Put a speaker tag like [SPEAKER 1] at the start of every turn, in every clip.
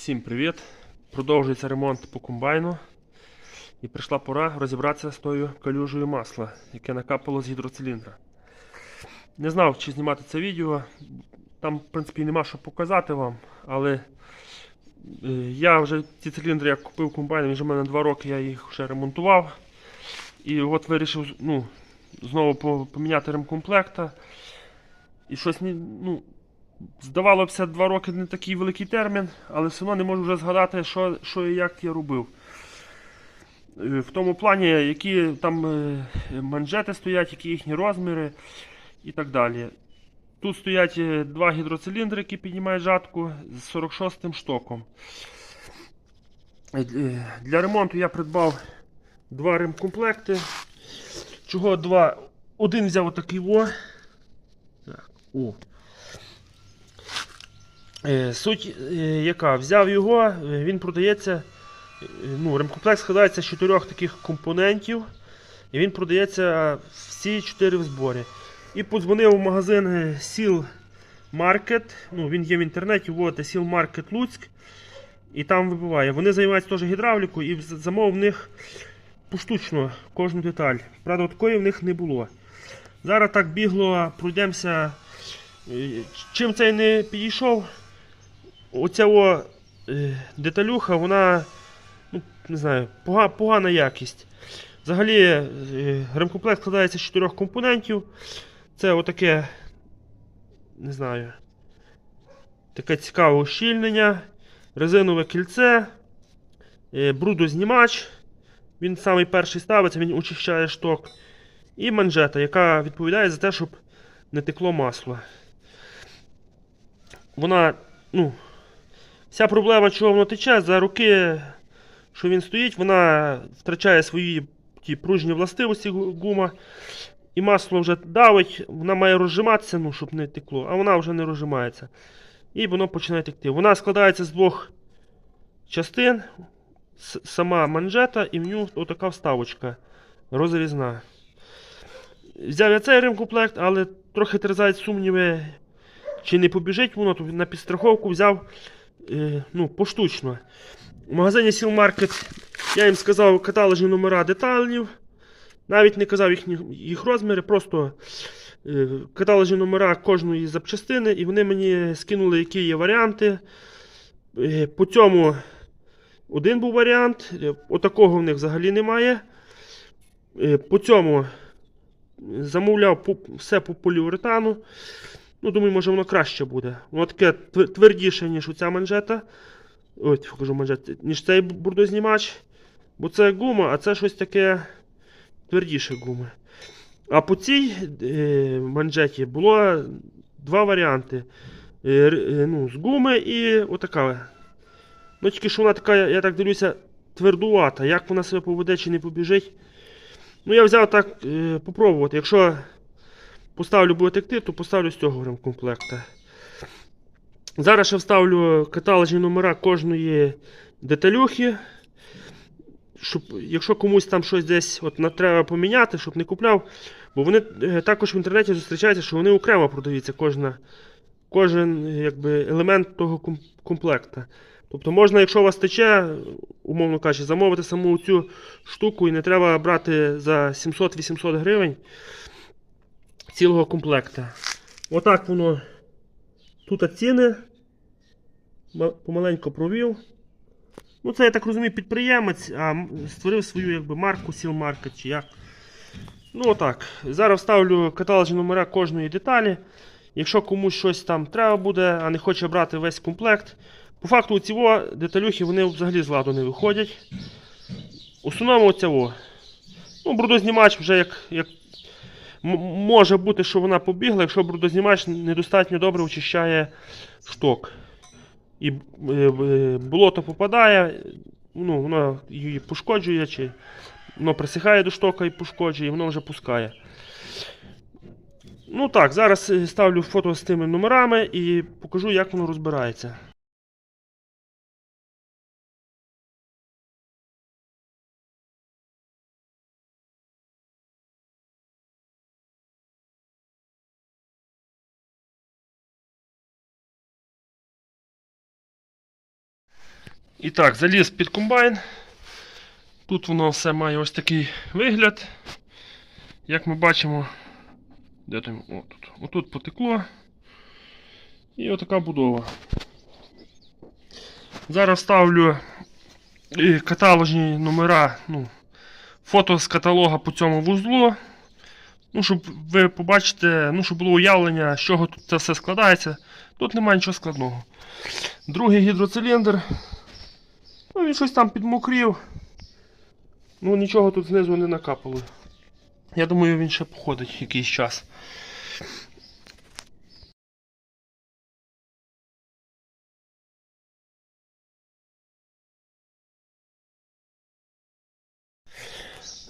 [SPEAKER 1] Всім привіт! Продовжується ремонт по комбайну. І прийшла пора розібратися з тою калюжею масла, яке накапало з гідроциліндра. Не знав, чи знімати це відео. Там, в принципі, нема що показати вам, але е, я вже ці циліндри як купив комбайн, вже в мене 2 роки, я їх вже ремонтував. І от вирішив ну, знову поміняти ремкомплекта. І щось ну, Здавалося, два роки не такий великий термін, але все одно не можу вже згадати, що, що і як я робив. Е, В тому плані, які там е, манжети стоять, які їхні розміри і так далі. Тут стоять е, два гідроциліндри, які піднімають жатку з 46 штоком. Е, е, Для ремонту я придбав два ремкомплекти. Чого два? Один взяв отакий во. Так, о. Е, Суть е, яка? Взяв його, е, він продається. Ну, ремкомплект складається з чотирьох таких компонентів. І він продається всі чотири в зборі. І подзвонив в магазин Сіл Market. Ну, він є в інтернеті, вводите Сіл Market Луцьк. І там вибиває. Вони займаються теж гідравлікою і замовив в них поштучно кожну деталь. Правда, такої в них не було. Зараз так бігло, пройдемося. Чим цей не підійшов, оця о, е, деталюха, вона, ну, не знаю, пога- погана якість. Взагалі, е, ремкомплект складається з чотирьох компонентів. Це отаке, не знаю, таке цікаве ущільнення, резинове кільце, е, брудознімач. Він самий перший ставиться, він очищає шток. І манжета, яка відповідає за те, щоб не текло масло. Вона, ну, вся проблема, чого воно тече, за роки, що він стоїть, вона втрачає свої ті пружні властивості гума. І масло вже давить, вона має розжиматися, ну, щоб не текло, а вона вже не розжимається. І воно починає текти. Вона складається з двох частин. Сама манжета і в нього отака вставочка розрізна. Взяв я цей ремкомплект, але трохи терзають сумніви, чи не побіжить воно, то на підстраховку взяв е, ну, поштучно. У магазині Market я їм сказав каталожні номера деталів. Навіть не казав їхні, їх розміри, просто е, каталожні номера кожної запчастини, і вони мені скинули, які є варіанти. Е, по цьому один був варіант, е, отакого в них взагалі немає. Е, по цьому замовляв все по поліуретану. Ну, думаю, може воно краще буде. Воно таке твердіше, ніж оця манжета. Ой, покажу манжет, ніж цей бурдознімач. Бо це гума, а це щось таке твердіше гуми. А по цій е, манжеті було два варіанти. Е, е, ну, з гуми і отака. Ну, тільки що вона така, я так дивлюся, твердувата. Як вона себе поведе чи не побіжить. Ну, я взяв так е, попробувати. Якщо поставлю буде текти, то поставлю з цього ремкомплекта. Зараз ще вставлю каталожні номера кожної деталюхи. Щоб, якщо комусь там щось десь от, треба поміняти, щоб не купляв. Бо вони е, також в інтернеті зустрічаються, що вони окремо продаються кожна, кожен якби, елемент того ком- комплекта. Тобто можна, якщо у вас тече, умовно кажучи, замовити саму цю штуку і не треба брати за 700-800 гривень цілого комплекта. Отак воно. Тут ціни. Ма- Помаленько провів. Ну, це, я так розумію, підприємець, а створив свою якби, марку Market чи як. Ну, отак. Зараз вставлю каталожні номера кожної деталі. Якщо комусь щось там треба буде, а не хоче брати весь комплект. По факту ці деталюхи вони взагалі з ладу не виходять. В основному оця. Ну, брудознімач вже як, як може бути, що вона побігла, якщо брудознімач недостатньо добре очищає шток. І е, е, болото попадає, ну, воно її пошкоджує, чи воно присихає до штока і пошкоджує, і воно вже пускає. Ну так, зараз е, ставлю фото з тими номерами і покажу, як воно розбирається. І так, заліз під комбайн. Тут воно все має ось такий вигляд. Як ми бачимо, де там? О, тут. Отут потекло. І отака будова. Зараз ставлю е, каталожні номера, ну, фото з каталога по цьому вузлу. Ну, щоб ви побачите, ну, щоб було уявлення, з чого тут це все складається. Тут немає нічого складного. Другий гідроциліндр. Ну, він щось там підмокрів. Ну, нічого тут знизу не накапало. Я думаю, він ще походить якийсь час.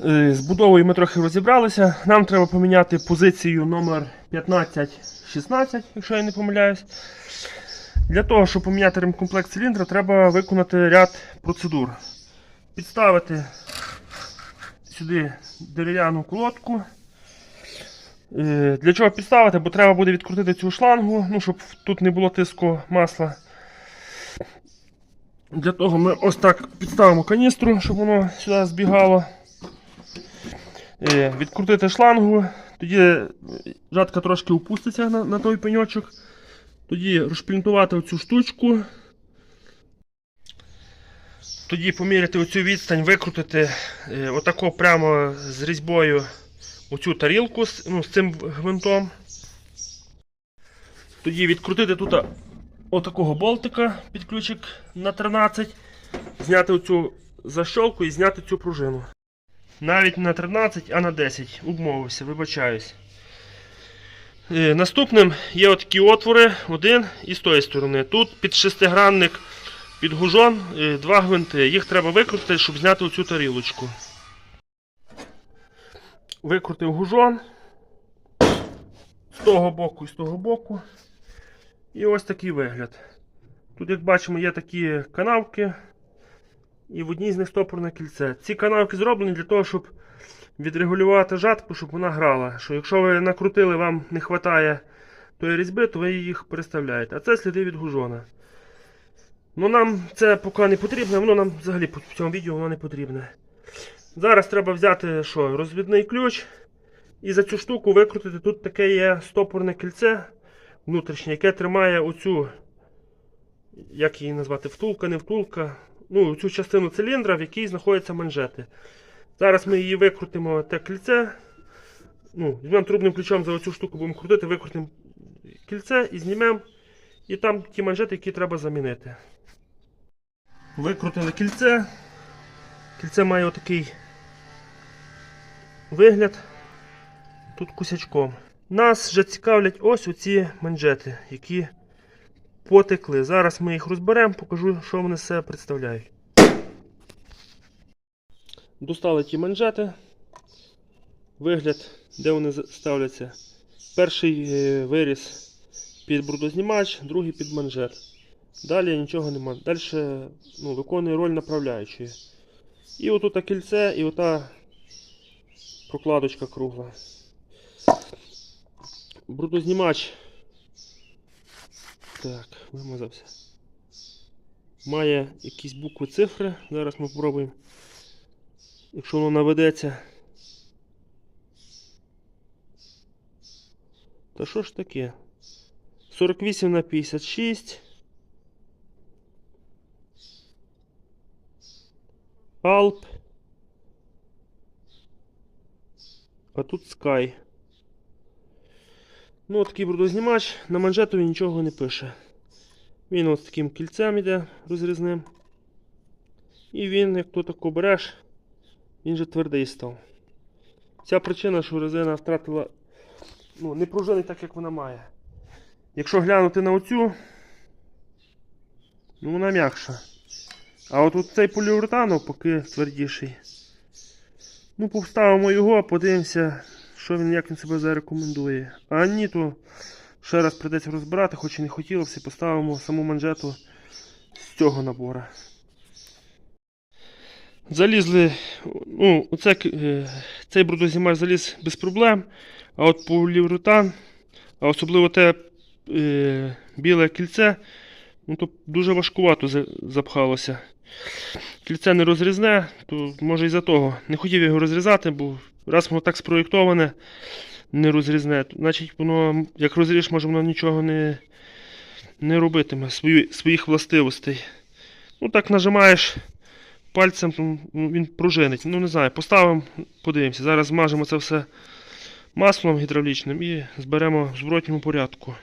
[SPEAKER 1] Е, З будовою ми трохи розібралися. Нам треба поміняти позицію номер 15-16, якщо я не помиляюсь. Для того, щоб поміняти ремкомплект циліндра, треба виконати ряд процедур. Підставити сюди дерев'яну колодку. Е, Для чого підставити? Бо треба буде відкрутити цю шлангу, ну, щоб тут не було тиску масла. Для того ми ось так підставимо каністру, щоб воно сюди збігало. Е, Відкрутити шлангу, тоді е, жатка трошки опуститься на, на той пеньочок. Тоді розшплінтувати оцю штучку. Тоді поміряти оцю відстань, викрутити е, отако прямо з різьбою оцю тарілку ну, з цим гвинтом. Тоді відкрутити тут отакого болтика під ключик на 13, зняти оцю защолку і зняти цю пружину. Навіть не на 13, а на 10. Обмовився, вибачаюсь. Е, Наступним є отакі отвори, один і з тої сторони. Тут під шестигранник, під гужон, е, два гвинти. Їх треба викрутити, щоб зняти оцю тарілочку. Викрутив гужон з того боку і з того боку. І ось такий вигляд. Тут, як бачимо, є такі канавки. І в одній з них стопорне кільце. Ці канавки зроблені для того, щоб відрегулювати жатку, щоб вона грала. Що якщо ви накрутили, вам не вистачає тої різьби, то ви їх переставляєте. А це сліди від гужона. Ну нам це поки не потрібно, воно нам взагалі по цьому відео воно не потрібне. Зараз треба взяти що, розвідний ключ і за цю штуку викрутити. Тут таке є стопорне кільце внутрішнє, яке тримає оцю, як її назвати, втулка, не втулка. Ну, цю частину циліндра, в якій знаходяться манжети. Зараз ми її викрутимо те кільце. Ну, Візьмемо трубним ключом за оцю штуку, будемо крутити, викрутимо кільце і знімемо. І там ті манжети, які треба замінити. Викрутили кільце. Кільце має отакий вигляд. Тут кусячком. Нас вже цікавлять ось оці манжети, які потекли. Зараз ми їх розберемо, покажу, що вони себе представляють. Достали ті манжети. Вигляд, де вони ставляться. Перший е, виріз під брудознімач, другий під манжет. Далі нічого нема. Далі ну, виконує роль направляючої. І отут кільце, і ота прокладочка кругла. Брудознімач. Так, вимазався. Має якісь букви цифри. Зараз ми спробуємо. Якщо воно наведеться. Та що ж таке? 48 на 56. Alp. А тут Sky. Ну, от такий брудознімач, на манжетові нічого не пише. Він ось таким кільцем йде розрізним. І він, як то тако береш, він же твердий став. Ця причина, що резина втратила. Ну, не пружинить так, як вона має. Якщо глянути на оцю, ну вона м'якша. А от, цей поліуретан навпаки твердіший. Ну, поставимо його, подивимося, що він, як він себе зарекомендує. А ні, то ще раз прийдеться розбирати, хоч і не хотілося, поставимо саму манжету з цього набору. Залізли, ну, оце, е, цей брудозімар заліз без проблем, а от поліуретан, а особливо те е, біле кільце, Ну, то дуже важкувато запхалося. Кільце не розрізне, то може із-за того. Не хотів його розрізати, бо раз воно так спроєктоване, не розрізне. то, Значить, воно, як розріж, може воно нічого не, не робитиме свої, своїх властивостей. Ну так нажимаєш пальцем, він пружинить. Ну не знаю, поставимо, подивимося. Зараз змажемо це все маслом гідравлічним і зберемо в зворотньому порядку.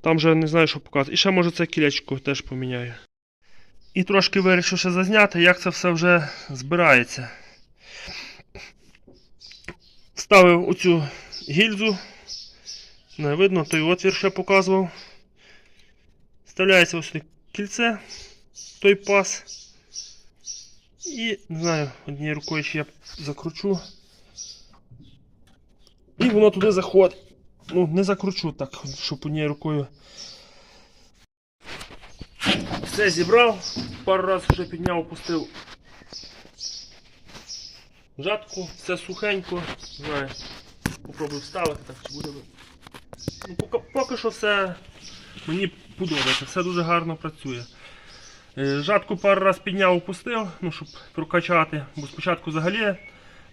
[SPEAKER 1] Там вже не знаю, що показати. І ще може це кілечко теж поміняю. І трошки вирішив ще зазняти, як це все вже збирається. Ставив оцю гільзу. Не видно, той отвір ще показував. Вставляється ось сюди кільце, той пас. І, не знаю, однією рукою ще я закручу. І воно туди заходить. Ну, не закручу так, щоб однією рукою. Все зібрав, пару разів вже підняв, опустив. Жатку, все сухенько, знаю. Попробую вставити, так чи буде. Ну, поки що все мені подобається, все дуже гарно працює. Е, Жатку пару раз підняв, опустив, ну, щоб прокачати, бо спочатку взагалі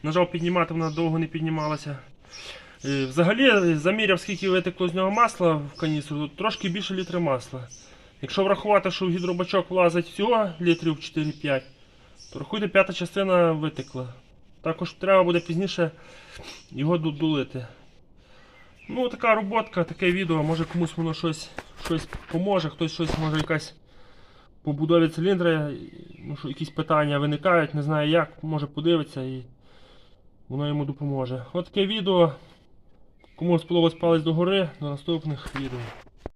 [SPEAKER 1] нажав піднімати, вона довго не піднімалася. Е, Взагалі е, заміряв, скільки витекло з нього масла в каністру, трошки більше літри масла. Якщо врахувати, що в гідробачок влазить всього літрів 4-5, то рахуйте, п'ята частина витекла. Також треба буде пізніше його ду- дулити. Ну, така роботка, таке відео, може комусь воно щось, щось поможе, хтось щось може якась по будові циліндра, ну, що якісь питання виникають, не знаю як, може подивитися і воно йому допоможе. От таке відео. Кому сподобалось палець догори, до наступних відео.